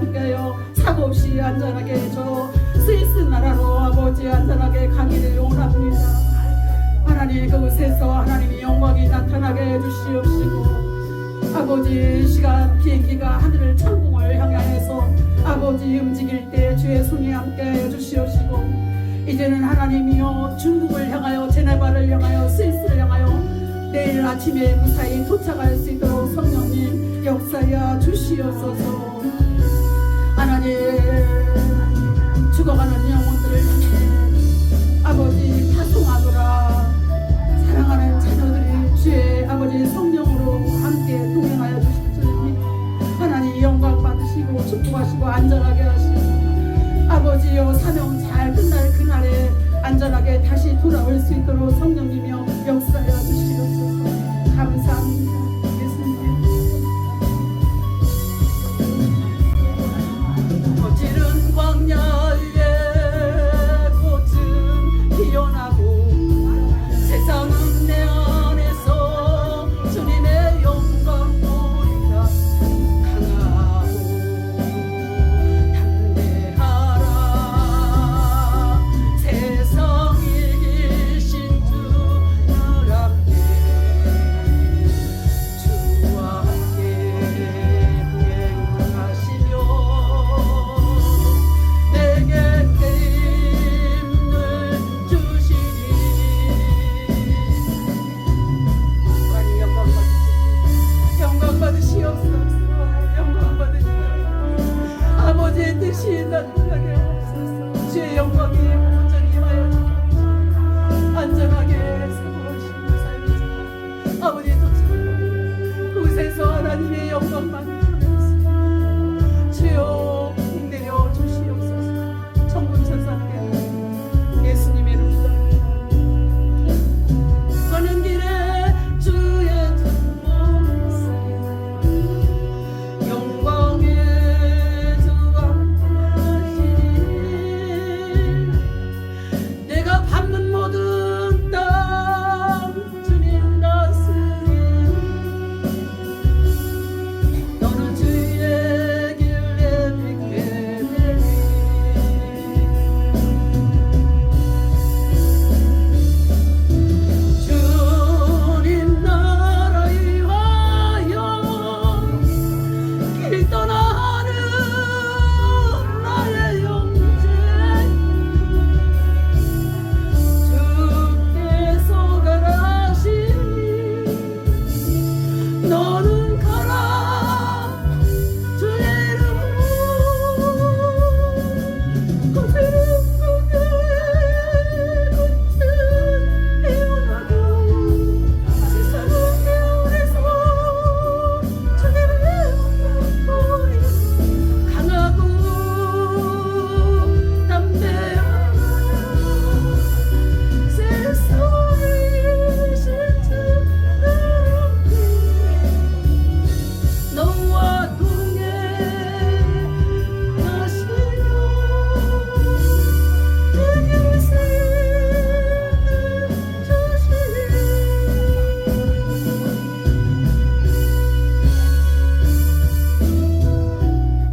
주의 손이 사고 없이 안전하게 저 스위스 나라로 아버지 안전하게 가기를 원합니다. 하나님 그곳에서 하나님의 영광이 나타나게 해주시옵시고 아버지 시간 비행기가 하늘을 천공을 향해서 아버지 움직일 때 주의 손이 함께 해주시옵시고 이제는 하나님이여 중국을 향하여 제네바를 향하여 스위스를 향하여 내일 아침에 무사히 도착할 수 있도록 성령님 역사여 주시옵소서